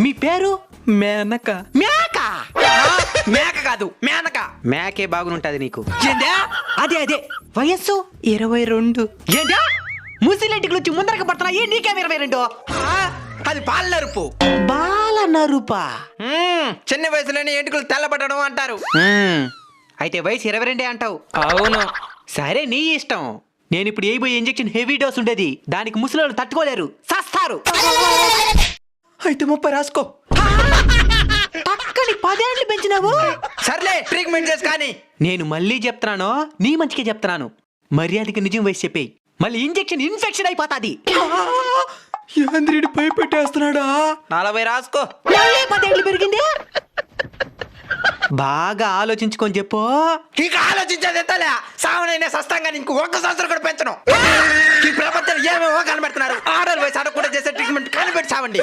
మీ పేరు మేనక. మేక మేక కాదు మేనక. మేకే బాగుంటది నీకు. ఏందా? అదే అదే. వయస్సు? ఇరవై రెండు. ఏంటా ముసిలెంటికి వచ్చి ముందరకి పడుతున్నా ఏ నీకేం ఇరవై రెండు? ఆ, అది పాల నరుపు. బాల నరుపా? మ్మ్, చిన్న వయసులోనే ఎంటుకలు తెల్లబడడం అంటారు. అయితే వయసు ఇరవై రెండే అంటావు. అవును. సరే నీ ఇష్టం. నేను ఇప్పుడు వేయబోయే ఇంజెక్షన్ హెవీ డోస్ ఉండేది. దానికి ముసలి తట్టుకోలేరు. సస్తారు. అయితే ముప్పై రాసుకో. పక్కని పదేళ్ళు పెంచినావు? సర్లే ట్రీట్మెంట్ చేసి కానీ. నేను మళ్ళీ చెప్తున్నాను నీ మంచికే చెప్తున్నాను. మర్యాదకి నిజం వయసు చెప్పేయి. మళ్ళీ ఇంజెక్షన్ ఇన్ఫెక్షన్ అయిపోతాది. యాంద్రుడి పై పెట్టేస్తున్నాడా నలభై రాసుకో. మళ్ళీ పదేళ్ళు పెరిగింది? బాగా ఆలోచించుకొని చెప్పు. ఇక ఆలోచించేది ఎత్తలే సావనైనా సస్తంగా నీకు ఒక్క సంవత్సరం కూడా పెంచను. சாவண்டி.